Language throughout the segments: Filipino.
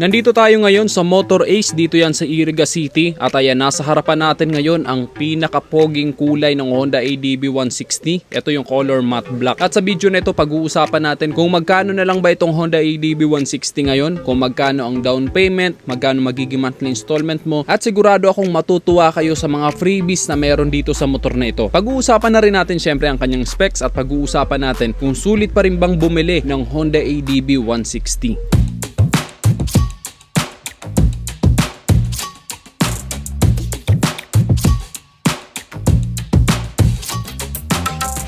Nandito tayo ngayon sa Motor Ace, dito yan sa Iriga City. At ayan, nasa harapan natin ngayon ang pinakapoging kulay ng Honda ADB 160. Ito yung color matte black. At sa video na ito, pag-uusapan natin kung magkano na lang ba itong Honda ADB 160 ngayon, kung magkano ang down payment, magkano magiging monthly installment mo, at sigurado akong matutuwa kayo sa mga freebies na meron dito sa motor na ito. Pag-uusapan na rin natin syempre ang kanyang specs at pag-uusapan natin kung sulit pa rin bang bumili ng Honda ADB 160.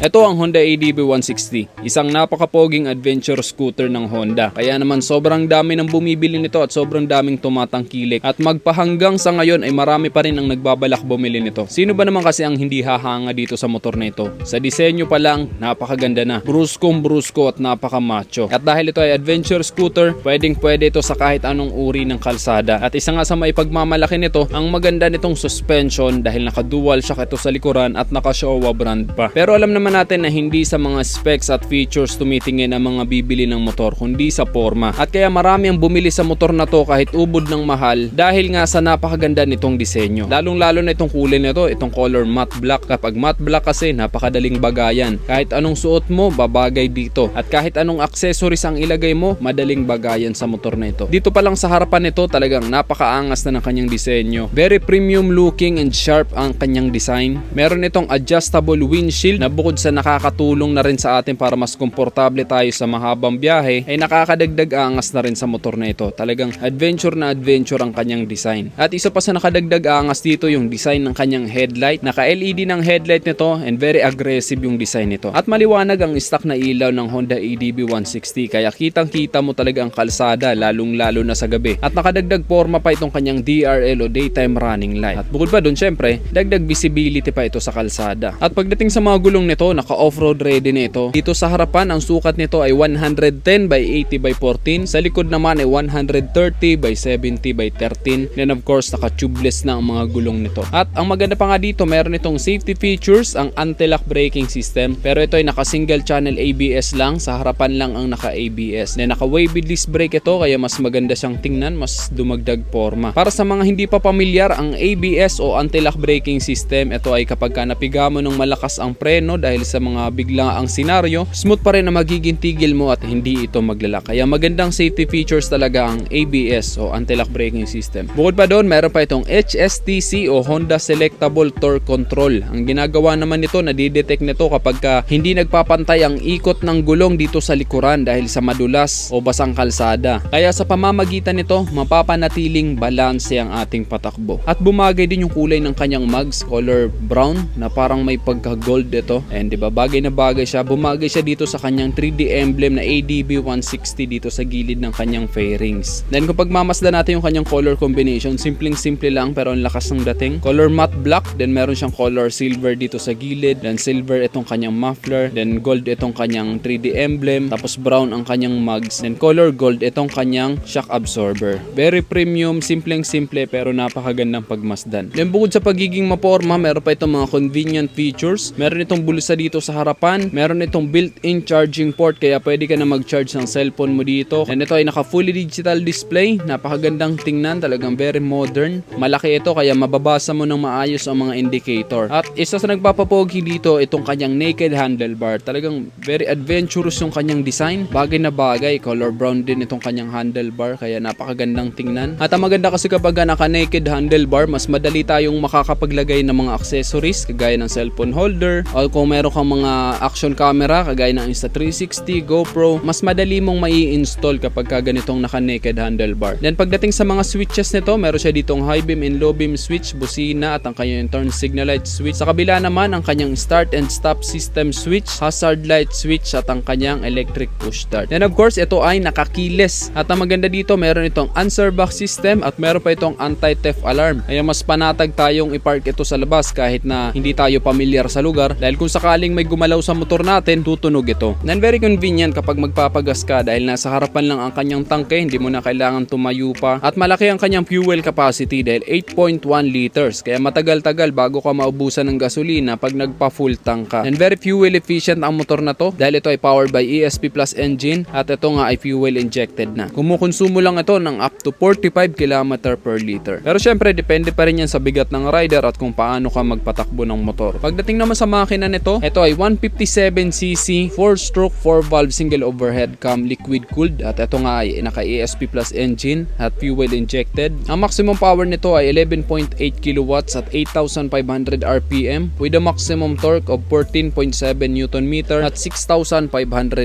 Ito ang Honda ADB 160, isang napakapoging adventure scooter ng Honda. Kaya naman sobrang dami ng bumibili nito at sobrang daming tumatangkilik. At magpahanggang sa ngayon ay marami pa rin ang nagbabalak bumili nito. Sino ba naman kasi ang hindi hahanga dito sa motor na ito? Sa disenyo pa lang, napakaganda na. Bruskong brusko at napakamacho. At dahil ito ay adventure scooter, pwedeng pwede ito sa kahit anong uri ng kalsada. At isa nga sa maipagmamalaki nito, ang maganda nitong suspension dahil naka-dual shock ito sa likuran at naka-Showa brand pa. Pero alam naman natin na hindi sa mga specs at features tumitingin ang mga bibili ng motor, kundi sa forma. At kaya marami ang bumili sa motor na to kahit ubod ng mahal dahil nga sa napakaganda nitong disenyo. Lalong lalo na itong kulay nito, itong color matte black. Kapag matte black kasi napakadaling bagayan. Kahit anong suot mo, babagay dito. At kahit anong accessories ang ilagay mo, madaling bagayan sa motor na ito. Dito pa lang sa harapan nito, talagang napakaangas na ng kanyang disenyo. Very premium looking and sharp ang kanyang design. Meron itong adjustable windshield na bukod sa nakakatulong na rin sa atin para mas komportable tayo sa mahabang biyahe, ay nakakadagdag angas na rin sa motor na ito. Talagang adventure na adventure ang kanyang design. At isa pa sa nakadagdag angas dito yung design ng kanyang headlight. Naka-LED ng headlight nito and very aggressive yung design nito. At maliwanag ang stock na ilaw ng Honda ADB 160 kaya kitang kita mo talaga ang kalsada lalong lalo na sa gabi. At nakadagdag forma pa itong kanyang DRL o daytime running light. At bukod pa dun syempre, dagdag visibility pa ito sa kalsada. At pagdating sa mga gulong nito, naka off-road ready na ito. Dito sa harapan, ang sukat nito ay 110 by 80 by 14. Sa likod naman ay 130 by 70 by 13. Then of course, naka tubeless na ang mga gulong nito. At ang maganda pa nga dito, meron itong safety features, ang anti-lock braking system. Pero ito ay naka single channel ABS lang. Sa harapan lang ang naka ABS. Then naka wavy disc brake ito, kaya mas maganda siyang tingnan, mas dumagdag forma. Para sa mga hindi pa pamilyar, ang ABS o anti-lock braking system, ito ay kapag ka napiga mo ng malakas ang preno dahil sa mga bigla ang senaryo, smooth pa rin na magiging tigil mo at hindi ito maglalak. Kaya magandang safety features talaga ang ABS o anti-lock braking system. Bukod pa doon, meron pa itong HSTC o Honda Selectable Torque Control. Ang ginagawa naman nito, nadidetect nito kapag ka hindi nagpapantay ang ikot ng gulong dito sa likuran dahil sa madulas o basang kalsada. Kaya sa pamamagitan nito, mapapanatiling balanse ang ating patakbo. At bumagay din yung kulay ng kanyang mugs, color brown na parang may pagka-gold ito. And di ba bagay na bagay siya. Bumagay siya dito sa kanyang 3D emblem na ADB 160 dito sa gilid ng kanyang fairings. Then kung pagmamasdan natin yung kanyang color combination, simpleng simple lang pero ang lakas ng dating. Color matte black, then meron siyang color silver dito sa gilid, then silver itong kanyang muffler, then gold itong kanyang 3D emblem, tapos brown ang kanyang mugs, then color gold itong kanyang shock absorber. Very premium, simpleng simple pero napakagandang pagmasdan. Then bukod sa pagiging maporma, meron pa itong mga convenient features. Meron itong bulsa dito sa harapan. Meron itong built-in charging port kaya pwede ka na mag-charge ng cellphone mo dito. And ito ay naka fully digital display. Napakagandang tingnan, talagang very modern. Malaki ito kaya mababasa mo ng maayos ang mga indicator. At isa sa nagpapapogi dito, itong kanyang naked handlebar. Talagang very adventurous yung kanyang design. Bagay na bagay, color brown din itong kanyang handlebar kaya napakagandang tingnan. At ang maganda kasi kapag naka naked handlebar, mas madali tayong makakapaglagay ng mga accessories kagaya ng cellphone holder o kung kang mga action camera kagaya ng Insta360, GoPro, mas madali mong mai-install kapag ka ganitong naka-naked handlebar. Then pagdating sa mga switches nito, meron siya ditong high beam and low beam switch, busina at ang kanyang turn signal light switch. Sa kabila naman ang kanyang start and stop system switch, hazard light switch at ang kanyang electric push start. Then of course, ito ay nakakiles. At ang maganda dito, meron itong answer box system at meron pa itong anti-theft alarm. Kaya mas panatag tayong i-park ito sa labas kahit na hindi tayo pamilyar sa lugar dahil kung sakali sakaling may gumalaw sa motor natin, tutunog ito. And very convenient kapag magpapagas ka dahil nasa harapan lang ang kanyang tangke, hindi mo na kailangan tumayo pa. At malaki ang kanyang fuel capacity dahil 8.1 liters. Kaya matagal-tagal bago ka maubusan ng gasolina pag nagpa-full tank ka. And very fuel efficient ang motor na to dahil ito ay powered by ESP Plus engine at ito nga ay fuel injected na. Kumukonsumo lang ito ng up to 45 km per liter. Pero syempre, depende pa rin yan sa bigat ng rider at kung paano ka magpatakbo ng motor. Pagdating naman sa makina nito, ito ay 157cc 4-stroke 4-valve single overhead cam liquid cooled at ito nga ay naka ESP Plus engine at fuel injected. Ang maximum power nito ay 11.8 kilowatts at 8,500 RPM with a maximum torque of 14.7 Newton meter at 6,500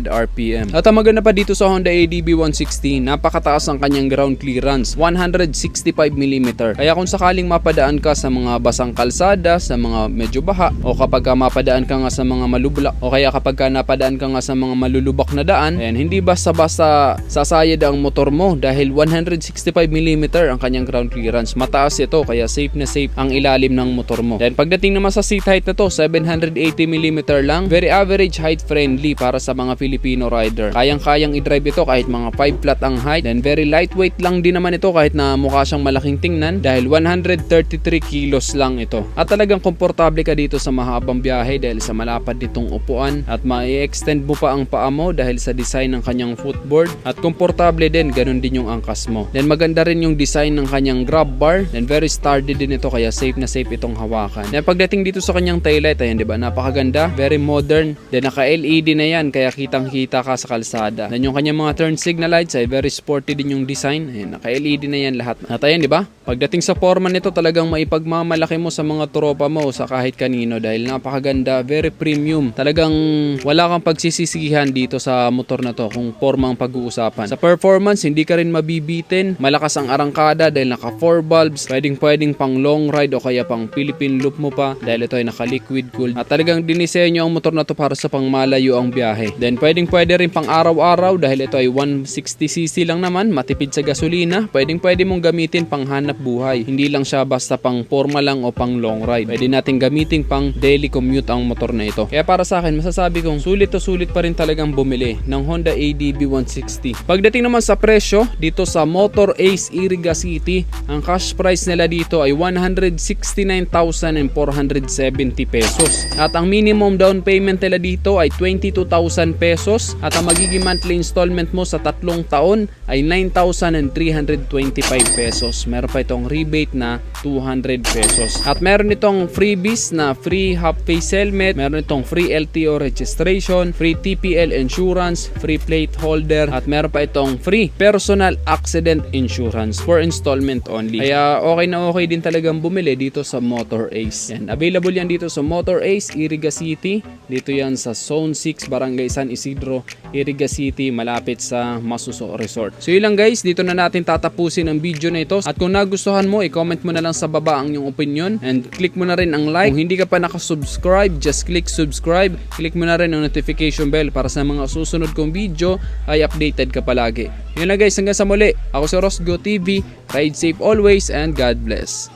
RPM. At ang maganda pa dito sa Honda ADB 160, napakataas ang kanyang ground clearance, 165 mm. Kaya kung sakaling mapadaan ka sa mga basang kalsada, sa mga medyo baha, o kapag ka mapadaan ka nga sa mga malubla, o kaya kapag ka napadaan ka nga sa mga malulubak na daan, ayan, hindi basta-basta sasayad ang motor mo dahil 165 mm ang kanyang ground clearance. Mataas ito, kaya safe na safe ang ilalim ng motor mo. Then pagdating naman sa seat height na to, 780 mm lang, very average height friendly para sa mga Filipino rider. Kayang-kayang i-drive ito kahit mga 5 flat ang height, then very lightweight lang din naman ito kahit na mukha siyang malaking tingnan dahil 133 kilos lang ito. At talagang komportable ka dito sa mahabang biyahe dahil sa malapad nitong upuan at ma-extend mo pa ang paa mo dahil sa design ng kanyang footboard at komportable din ganun din yung angkas mo. Then maganda rin yung design ng kanyang grab bar then very sturdy din ito kaya safe na safe itong hawakan. Then pagdating dito sa kanyang taillight ayan 'di ba napakaganda, very modern. Then naka LED na yan kaya kitang-kita ka sa kalsada. Then yung kanyang mga turn signal lights ay very sporty din yung design. Ayan, naka LED na yan lahat. At ayan 'di ba? Pagdating sa forma nito talagang maipagmamalaki mo sa mga tropa mo sa kahit kanino dahil napakaganda, very premium. Talagang wala kang pagsisisihan dito sa motor na to kung forma ang pag-uusapan. Sa performance, hindi ka rin mabibitin. Malakas ang arangkada dahil naka 4 bulbs. Pwedeng pwedeng pang long ride o kaya pang Philippine loop mo pa dahil ito ay naka liquid cooled. At talagang dinisenyo ang motor na to para sa pang malayo ang biyahe. Then pwedeng pwede rin pang araw-araw dahil ito ay 160cc lang naman, matipid sa gasolina. Pwedeng pwede mong gamitin pang hanap buhay. Hindi lang siya basta pang forma lang o pang long ride. Pwede natin gamitin pang daily commute ang motor na ito. Kaya para sa akin, masasabi kong sulit to sulit pa rin talagang bumili ng Honda ADB 160. Pagdating naman sa presyo, dito sa Motor Ace Iriga City, ang cash price nila dito ay 169,470 pesos. At ang minimum down payment nila dito ay 22,000 pesos at ang magiging monthly installment mo sa tatlong taon ay 9,325 pesos. Meron pa itong rebate na 200 pesos. At meron itong freebies na free half face helmet, meron itong free LTO registration, free TPL insurance, free plate holder, at meron pa itong free personal accident insurance for installment only. Kaya okay na okay din talagang bumili dito sa Motor Ace. Yan, available yan dito sa Motor Ace, Iriga City. Dito yan sa Zone 6, Barangay San Isidro, Iriga City, malapit sa Masuso Resort. So yun lang guys, dito na natin tatapusin ang video na ito. At kung nagustuhan mo, i-comment mo na lang sa baba ang iyong opinion and click mo na rin ang like. Kung hindi ka pa nakasubscribe, just click subscribe. Click mo na rin ang notification bell para sa mga susunod kong video ay updated ka palagi. Yun lang guys, hanggang sa muli. Ako si Rosgo TV. Ride safe always and God bless.